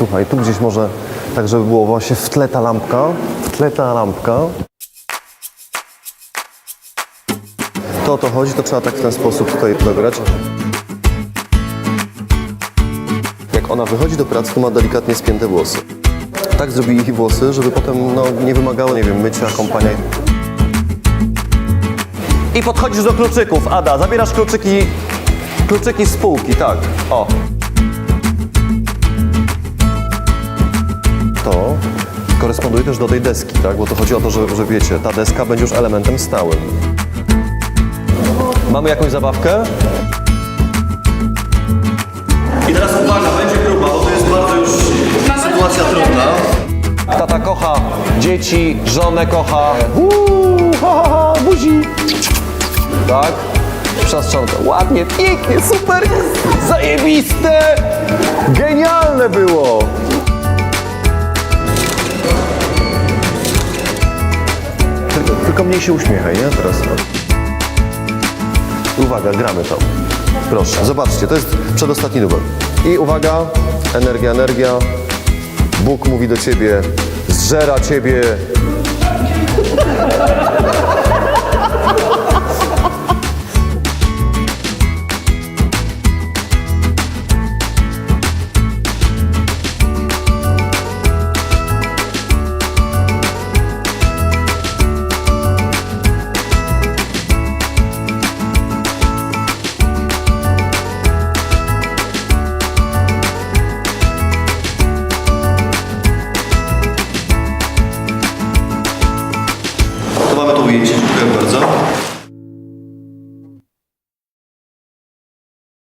słuchaj, tu gdzieś może, tak żeby było właśnie w tle ta lampka, w tle ta lampka. To o to chodzi, to trzeba tak w ten sposób tutaj dograć. Jak ona wychodzi do pracy, to ma delikatnie spięte włosy. Tak zrobili ich włosy, żeby potem no, nie wymagało, nie wiem, mycia, kompania. I podchodzisz do kluczyków, Ada, zabierasz kluczyki, kluczyki z spółki, tak, o. też do tej deski, tak, bo to chodzi o to, że, że wiecie, ta deska będzie już elementem stałym. Mamy jakąś zabawkę? I teraz uwaga, będzie próba, bo to jest bardzo już sytuacja trudna. Tata kocha dzieci, żonę kocha. Uuu, ha, ha, ha, buzi. Tak? Trzastrzonka. Ładnie, pięknie, super, zajebiste, genialne było. Tylko, mniej się uśmiechaj, nie? Teraz. Uwaga, gramy to. Proszę, zobaczcie, to jest przedostatni dubel. I uwaga, energia, energia. Bóg mówi do ciebie, zżera ciebie. Dziękuję, dziękuję bardzo.